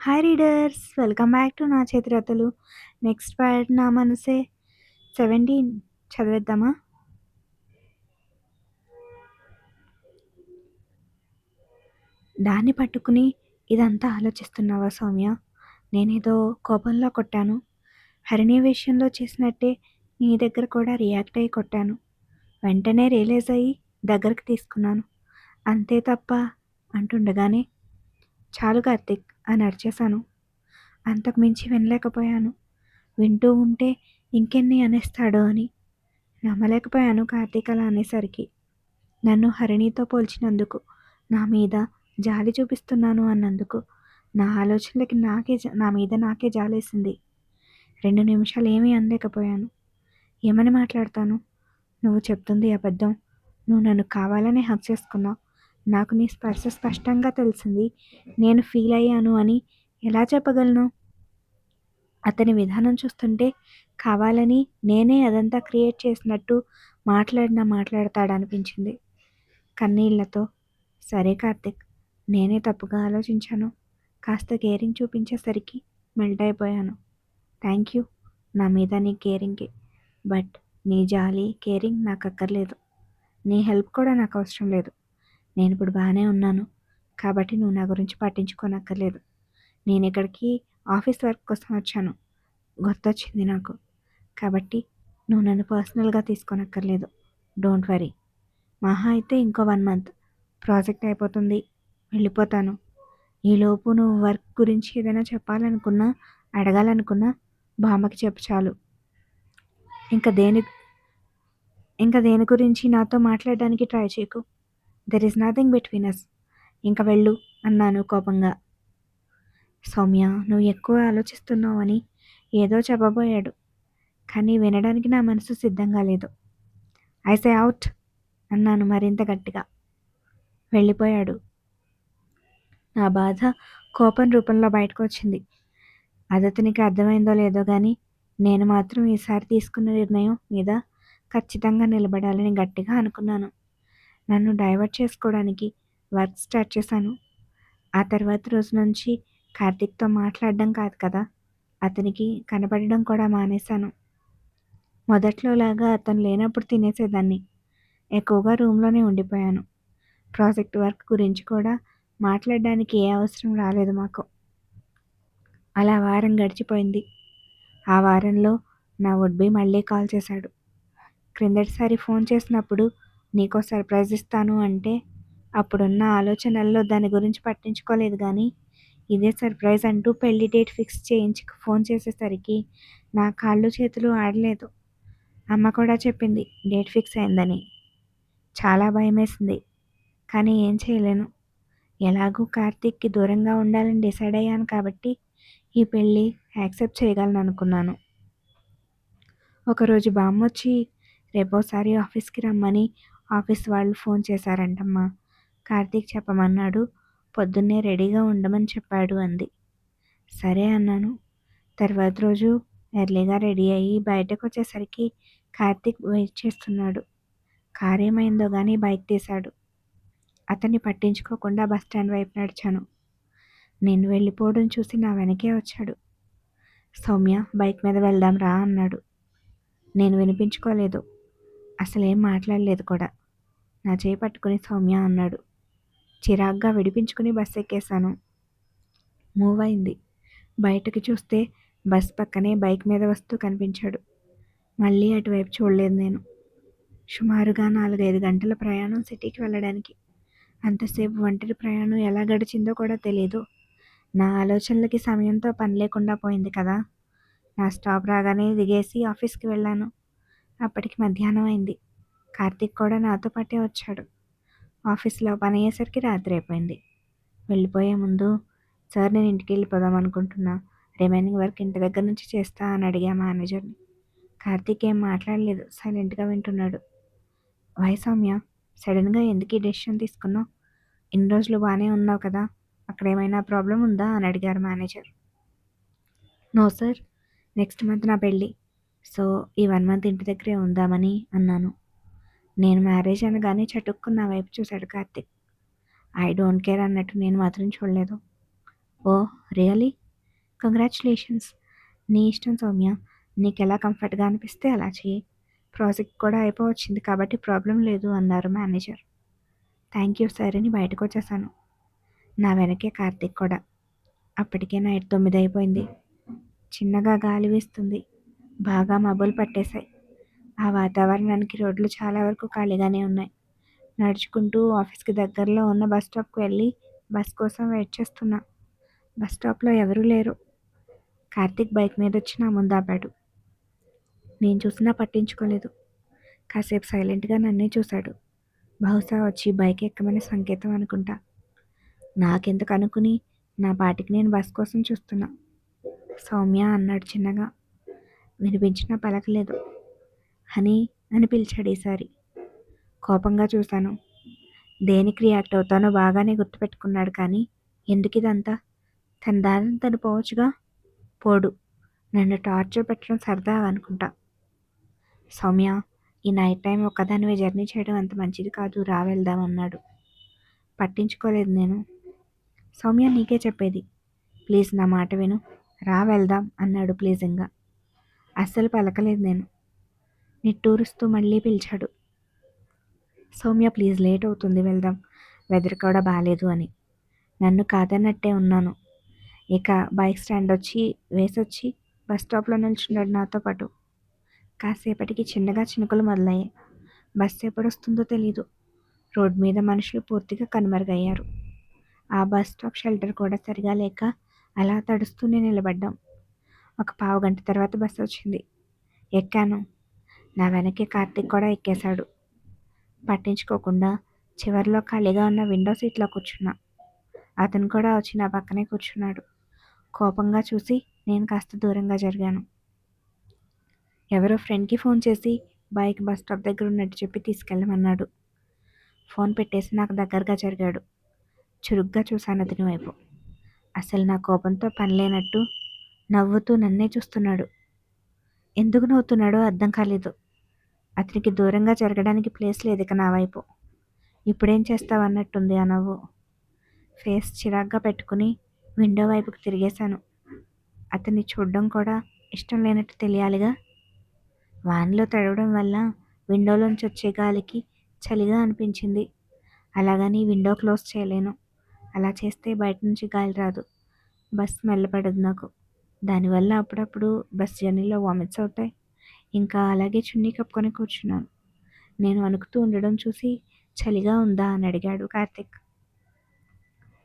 Hi readers welcome back to నా చేతిరతలు next part నా మనసే సెవెంటీన్ చదివేద్దామా దాన్ని పట్టుకుని ఇదంతా ఆలోచిస్తున్నావా సౌమ్య? నేనేదో కోపంలో కొట్టాను. హరిణి విషయంలో చేసినట్టే నీ దగ్గర కూడా రియాక్ట్ అయ్యి కొట్టాను. వెంటనే రియలైజ్ అయ్యి దగ్గరకు తీసుకున్నాను. అంతే తప్ప అంటుండగానే చాలు కార్తిక్ అని అరిచేశాను. అంతకు మించి వినలేకపోయాను. వింటూ ఉంటే ఇంకెన్ని అనేస్తాడో అని. నమ్మలేకపోయాను కార్తీక్ అలా అనేసరికి. నన్ను హరిణితో పోల్చినందుకు నా మీద జాలి చూపిస్తున్నాను అన్నందుకు నా ఆలోచనలకి నాకే నా మీద నాకే జాలేసింది. రెండు నిమిషాలు ఏమీ అనలేకపోయాను. ఏమని మాట్లాడతాను? నువ్వు చెప్తుంది అబద్ధం. నువ్వు నన్ను కావాలనే హక్ చేసుకున్నావు. నాకు నీ స్పర్శ స్పష్టంగా తెలిసింది. నేను ఫీల్ అయ్యాను అని ఎలా చెప్పగలను? అతని విధానం చూస్తుంటే కావాలని నేనే అదంతా క్రియేట్ చేసినట్టు మాట్లాడినా మాట్లాడతాడనిపించింది. కన్నీళ్ళతో సరే కార్తిక్ నేనే తప్పుగా ఆలోచించాను. కాస్త కేరింగ్ చూపించేసరికి మెల్ట్ అయిపోయాను థ్యాంక్ యూ నా మీద నీ కేరింగ్కి బట్ నీ జాలి కేరింగ్ నాకు అక్కర్లేదు నీ హెల్ప్ కూడా నాకు అవసరం లేదు. నేను ఇప్పుడు బాగానే ఉన్నాను. కాబట్టి నువ్వు నా గురించి పట్టించుకోనక్కర్లేదు. నేను ఇక్కడికి ఆఫీస్ వర్క్ కోసం వచ్చాను. గుర్తొచ్చింది నాకు. కాబట్టి నువ్వు నన్ను పర్సనల్గా తీసుకోనక్కర్లేదు. Don't worry. మహా అయితే ఇంకో వన్ మంత్. ప్రాజెక్ట్ అయిపోతుంది. వెళ్ళిపోతాను. ఈలోపు నువ్వు వర్క్ గురించి ఏదైనా చెప్పాలనుకున్నా అడగాలనుకున్నా బామ్మకి చెప్పు చాలు. ఇంకా దేని ఇంకా దేని గురించి నాతో మాట్లాడడానికి ట్రై చేయకు. There is nothing between us ఇంకా వెళ్ళు అన్నాను కోపంగా. సౌమ్య నువ్వు ఎక్కువ ఆలోచిస్తున్నావని ఏదో చెప్పబోయాడు కానీ వినడానికి నా మనసు సిద్ధంగా లేదు. ఐ సే అవుట్ అన్నాను మరింత గట్టిగా. వెళ్ళిపోయాడు. నా బాధ కోపం రూపంలో బయటకు వచ్చింది అతనికి అర్థమైందో లేదో కానీ నేను మాత్రం ఈసారి తీసుకున్న నిర్ణయం మీద ఖచ్చితంగా నిలబడాలని గట్టిగా అనుకున్నాను. నన్ను డైవర్ట్ చేసుకోవడానికి వర్క్ స్టార్ట్ చేశాను. ఆ తర్వాత రోజు నుంచి కార్తిక్తో మాట్లాడడం కాదు కదా అతనికి కనపడడం కూడా మానేశాను. మొదట్లో లాగా అతను లేనప్పుడు తినేసేదాన్ని. ఎక్కువగా రూమ్లోనే ఉండిపోయాను. ప్రాజెక్ట్ వర్క్ గురించి కూడా మాట్లాడడానికి ఏ అవసరం రాలేదు మాకు. అలా వారం గడిచిపోయింది. ఆ వారంలో నా వుడ్బి మళ్ళీ కాల్ చేశాడు. క్రిందటిసారి ఫోన్ చేసినప్పుడు నీకో సర్ప్రైజ్ ఇస్తాను అంటే అప్పుడున్న ఆలోచనల్లో దాని గురించి పట్టించుకోలేదు కానీ ఇదే సర్ప్రైజ్ అంటూ పెళ్ళి డేట్ ఫిక్స్ చేయించి ఫోన్ చేసేసరికి నా కాళ్ళు చేతులు ఆడలేదు. అమ్మ కూడా చెప్పింది డేట్ ఫిక్స్ అయిందని. చాలా భయమేసింది కానీ ఏం చేయలేను. ఎలాగూ కార్తీక్కి దూరంగా ఉండాలని డిసైడ్ అయ్యాను కాబట్టి ఈ పెళ్ళి యాక్సెప్ట్ చేయగలను అనుకున్నాను ఒకరోజు బామ్మ వచ్చి రేపోసారి ఆఫీస్కి రమ్మని ఆఫీస్ వాళ్ళు ఫోన్ చేశారంటమ్మా. కార్తీక్ చెప్పమన్నాడు. పొద్దున్నే రెడీగా ఉండమని చెప్పాడు అంది. సరే అన్నాను. తర్వాత రోజు ఎర్లీగా రెడీ అయ్యి బయటకు వచ్చేసరికి కార్తీక్ వెయిట్ చేస్తున్నాడు. కారేమైందో కానీ బైక్ తీశాడు. అతన్ని పట్టించుకోకుండా బస్ స్టాండ్ వైపు నడిచాను. నేను వెళ్ళిపోవడం చూసి నా వెనకే వచ్చాడు. సౌమ్య బైక్ మీద వెళ్దాం రా అన్నాడు. నేను వినిపించుకోలేదు. అసలేం మాట్లాడలేదు కూడా. నా చేయి పట్టుకుని సౌమ్య అన్నాడు. చిరాగ్గా విడిపించుకుని బస్ ఎక్కేశాను. మూవ్ అయింది. బయటకు చూస్తే బస్ పక్కనే బైక్ మీద వస్తూ కనిపించాడు. మళ్ళీ అటువైపు చూడలేదు నేను. సుమారుగా నాలుగైదు గంటల ప్రయాణం సిటీకి వెళ్ళడానికి. అంతసేపు ఒంటరి ప్రయాణం ఎలా గడిచిందో కూడా తెలియదు నా ఆలోచనలకి సమయంతో పని లేకుండా పోయింది కదా. నా స్టాప్ రాగానే దిగేసి ఆఫీస్కి వెళ్ళాను. అప్పటికి మధ్యాహ్నం అయింది. కార్తీక్ కూడా నాతో పాటే వచ్చాడు. ఆఫీస్లో పని అయ్యేసరికి రాత్రి అయిపోయింది. వెళ్ళిపోయే ముందు సార్ నేను ఇంటికి వెళ్ళిపోదాం అనుకుంటున్నా. రిమైనింగ్ వర్క్ ఇంటి దగ్గర నుంచి చేస్తా అని అడిగా మేనేజర్ని. కార్తీక్ ఏం మాట్లాడలేదు. సైలెంట్గా వింటున్నాడు. వై సౌమ్య సడన్గా ఎందుకు ఈ డెసిషన్ తీసుకున్నావు? ఇన్ని రోజులు బాగానే ఉన్నావు కదా. అక్కడ ఏమైనా ప్రాబ్లం ఉందా? అని అడిగారు manager. No sir next month నా పెళ్ళి. సో ఈ వన్ మంత్ ఇంటి దగ్గరే ఉందామని అన్నాను. నేను మ్యారేజ్ అనగానే చటుక్కున్న వైపు చూశాడు కార్తిక్. ఐ డోంట్ కేర్ అన్నట్టు నేను మాత్రం చూడలేదు. Oh really? కంగ్రాచులేషన్స్. నీ ఇష్టం సౌమ్య. నీకు ఎలా కంఫర్ట్గా అనిపిస్తే అలా చెయ్యి. ప్రాజెక్ట్ కూడా అయిపోవచ్చింది కాబట్టి ప్రాబ్లం లేదు అన్నారు మేనేజర్. థ్యాంక్ యూ సార్ అని బయటకు వచ్చేసాను. నా వెనకే కార్తిక్ కూడా. అప్పటికే నైట్ తొమ్మిది అయిపోయింది. చిన్నగా గాలి వీస్తుంది. బాగా మబ్బులు పట్టేశాయి. ఆ వాతావరణానికి రోడ్లు చాలా వరకు ఖాళీగానే ఉన్నాయి. నడుచుకుంటూ ఆఫీస్కి దగ్గరలో ఉన్న బస్ స్టాప్కి వెళ్ళి బస్ కోసం వెయిట్ చేస్తున్నా. బస్ స్టాప్లో ఎవరూ లేరు. కార్తీక్ బైక్ మీద వచ్చి నా ముందాపాడు నేను చూసినా పట్టించుకోలేదు. కాసేపు సైలెంట్గా నన్నే చూశాడు. బహుశా వచ్చి బైక్ ఎక్కమని సంకేతం అనుకుంటా. నాకెందుకు అనుకుని నా పాటికి నేను బస్ కోసం చూస్తున్నా. సౌమ్య అన్నాడు చిన్నగా. వినిపించినా పలకలేదు. హనీ అని పిలిచాడు ఈసారి. కోపంగా చూశాను. దేనికి రియాక్ట్ అవుతానో బాగానే గుర్తుపెట్టుకున్నాడు కానీ ఎందుకు ఇదంతా? తన దారిని తను పోవచ్చుగా? పోడు. నన్ను టార్చర్ పెట్టడం సరదా అనుకుంటా. సౌమ్య ఈ నైట్ టైం ఒక్కదానివే జర్నీ చేయడం అంత మంచిది కాదు రా వెళ్దాం అన్నాడు. పట్టించుకోలేదు నేను. సౌమ్య నీకే చెప్పేది. ప్లీజ్ నా మాట విను. రా వెళ్దాం అన్నాడు ప్లీజింగ్గా అస్సలు పలకలేదు నేను. నిట్టూరుస్తూ మళ్ళీ పిలిచాడు. సౌమ్య ప్లీజ్ లేట్ అవుతుంది వెళ్దాం. వెదర్ కూడా బాగాలేదు అని. నన్ను కాదన్నట్టే ఉన్నాను. ఇక బైక్ స్టాండ్ వచ్చి వేసొచ్చి బస్ స్టాప్లో నిల్చున్నాడు నాతో పాటు. కాసేపటికి చిన్నగా చినుకులు మొదలయ్యాయి. బస్సు ఎప్పుడు వస్తుందో తెలీదు. రోడ్ మీద మనుషులు పూర్తిగా కనుమరుగయ్యారు. ఆ బస్ స్టాప్ షెల్టర్ కూడా సరిగా లేక అలా తడుస్తూనే నిలబడ్డాం. ఒక పావు గంట తర్వాత బస్సు వచ్చింది. ఎక్కాను. నా వెనక్కి కార్తీక్ కూడా ఎక్కేశాడు. పట్టించుకోకుండా చివరిలో ఖాళీగా ఉన్న విండో సీట్లో కూర్చున్నా. అతను కూడా వచ్చి నా పక్కనే కూర్చున్నాడు. కోపంగా చూసి నేను కాస్త దూరంగా జరిగాను. ఎవరో ఫ్రెండ్కి ఫోన్ చేసి బైక్ బస్ స్టాప్ దగ్గర ఉన్నట్టు చెప్పి తీసుకెళ్ళమన్నాడు. ఫోన్ పెట్టేసి నాకు దగ్గరగా జరిగాడు. చురుగ్గా చూశాను అతని వైపు. అసలు నా కోపంతో పని లేనట్టు నవ్వుతూ నన్నే చూస్తున్నాడు. ఎందుకు నవ్వుతున్నాడో అర్థం కాలేదు. అతనికి దూరంగా జరగడానికి ప్లేస్ లేదు ఇక నా వైపు. ఇప్పుడేం చేస్తావు అన్నట్టుంది ఆ నవ్వు. ఫేస్ చిరాగ్గా పెట్టుకుని విండో వైపుకు తిరిగేశాను. అతన్ని చూడడం కూడా ఇష్టం లేనట్టు తెలియాలిగా. వాన్లో తడవడం వల్ల విండోలోంచి వచ్చే గాలికి చలిగా అనిపించింది. అలాగని విండో క్లోజ్ చేయలేను. అలా చేస్తే బయట నుంచి గాలి రాదు. బస్ మెల్లపడదు నాకు. దానివల్ల అప్పుడప్పుడు బస్ జర్నీలో వామిట్స్ అవుతాయి. ఇంకా అలాగే చున్నీ కప్పుకొని కూర్చున్నాను. నేను వణుకుతూ ఉండడం చూసి చలిగా ఉందా అని అడిగాడు కార్తిక్.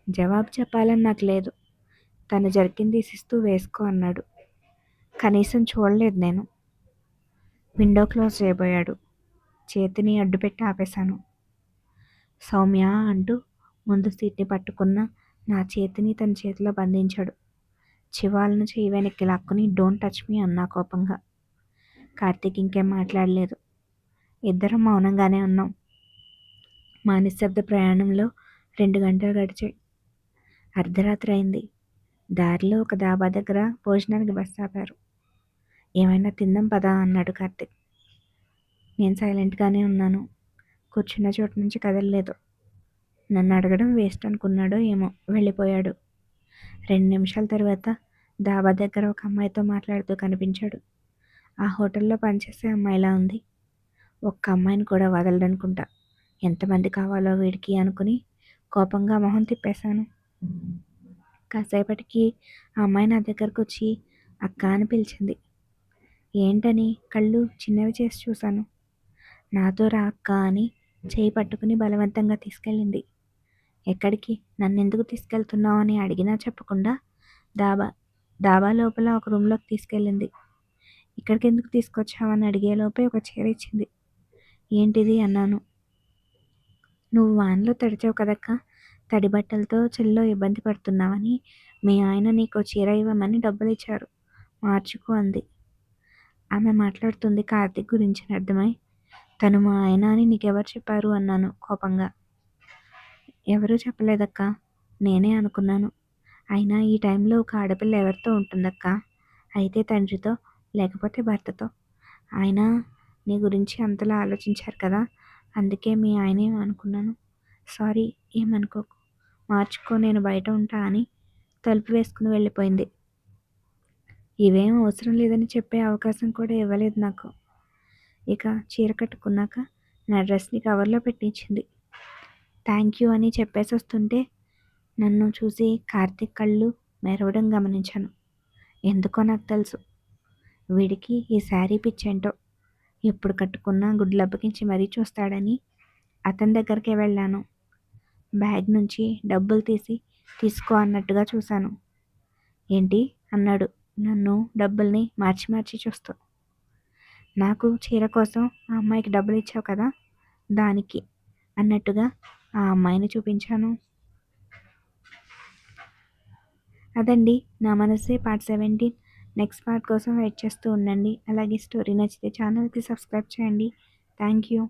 జవాబు చెప్పాలని నాకు లేదు. తను జర్కిన్ తీసిస్తూ వేసుకో అన్నాడు. కనీసం చూడలేదు నేను. విండో క్లోజ్ చేయబోయాడు. చేతిని అడ్డుపెట్టి ఆపేశాను. సౌమ్య అంటూ ముందు సీట్ని పట్టుకున్న నా చేతిని తన చేతిలో బంధించాడు. చివాలను చేయి వెనక్కి లాక్కుని డోంట్ టచ్ మీ అన్నా కోపంగా. కార్తీక్ ఇంకేం మాట్లాడలేదు. ఇద్దరం మౌనంగానే ఉన్నాం. మా నిశ్శబ్ద ప్రయాణంలో రెండు గంటలు గడిచాయి. అర్ధరాత్రి అయింది. దారిలో ఒక దాబా దగ్గర భోజనానికి బస్ ఆపారు. ఏమైనా తిందాం పదా అన్నాడు కార్తిక్. నేను సైలెంట్గానే ఉన్నాను. కూర్చున్న చోటు నుంచి కదలలేదు. నన్ను అడగడం వేస్ట్ అనుకున్నాడో ఏమో వెళ్ళిపోయాడు. రెండు నిమిషాల తర్వాత దాబా దగ్గర ఒక అమ్మాయితో మాట్లాడుతూ కనిపించాడు. ఆ హోటల్లో పనిచేసే అమ్మాయిలా ఉంది. ఒక్క అమ్మాయిని కూడా వదలడనుకుంటా. ఎంతమంది కావాలో వీడికి అనుకుని కోపంగా మొహం తిప్పేశాను. కాసేపటికి ఆ అమ్మాయి నా దగ్గరకు వచ్చి అక్క అని పిలిచింది. ఏంటని కళ్ళు చిన్నవి చేసి చూశాను. నాతో రా అక్క అని చేయి పట్టుకుని బలవంతంగా తీసుకెళ్ళింది. ఎక్కడికి? నన్ను ఎందుకు తీసుకెళ్తున్నావు అని అడిగినా చెప్పకుండా డాబా డాబా లోపల ఒక రూమ్లోకి తీసుకెళ్ళింది. ఇక్కడికి ఎందుకు తీసుకొచ్చావని అడిగేలోపే ఒక చీర ఇచ్చింది. ఏంటిది? అన్నాను. నువ్వు వాన్లో తడిచావు కదక్క? తడి బట్టలతో చెల్లో ఇబ్బంది పడుతున్నావని మీ ఆయన నీకు చీర ఇవ్వమని డబ్బులు ఇచ్చారు మార్చుకో అంది. ఆమె మాట్లాడుతుంది కార్తిక్ గురించి అర్థమై. తను మా ఆయన అని నీకెవరు చెప్పారు? అన్నాను కోపంగా. ఎవరూ చెప్పలేదక్క. నేనే అనుకున్నాను. అయినా ఈ టైంలో ఒక ఆడపిల్ల ఎవరితో ఉంటుందక్క? అయితే తండ్రితో లేకపోతే భర్తతో. ఆయన నీ గురించి అంతలా ఆలోచించారు కదా అందుకే మీ ఆయనే అనుకున్నాను. సారీ ఏమనుకోకు. మార్చుకో నేను బయట ఉంటా అని తలుపు వేసుకుని వెళ్ళిపోయింది. ఇవేం అవసరం లేదని చెప్పే అవకాశం కూడా ఇవ్వలేదు నాకు. ఇక చీర కట్టుకున్నాక నా డ్రెస్ని కవర్లో పెట్టించింది. థ్యాంక్ యూ అని చెప్పేసి వస్తుంటే నన్ను చూసి కార్తీక్ కళ్ళు మెరవడం గమనించాను. ఎందుకో నాకు తెలుసు. వీడికి ఈ శారీ పిచ్చేంటో? ఎప్పుడు కట్టుకున్నా గుడ్లబ్బకించి మరీ చూస్తాడని అతని దగ్గరికే వెళ్ళాను. బ్యాగ్ నుంచి డబ్బులు తీసి తీసుకో అన్నట్టుగా చూశాను. ఏంటి? అన్నాడు. నన్ను డబ్బుల్ని మార్చి మార్చి చూస్తూ. నాకు చీర కోసం ఆ అమ్మాయికి డబ్బులు ఇచ్చావు కదా? దానికి అన్నట్టుగా ఆ అమ్మాయిని చూపించాను. అదండి నా మనసే పార్ట్ సెవెంటీన్. నెక్స్ట్ పార్ట్ కోసం వెయిట్ చేస్తూ ఉండండి. అలాగే స్టోరీ నచ్చితే ఛానల్కి సబ్స్క్రైబ్ చేయండి. Thank you.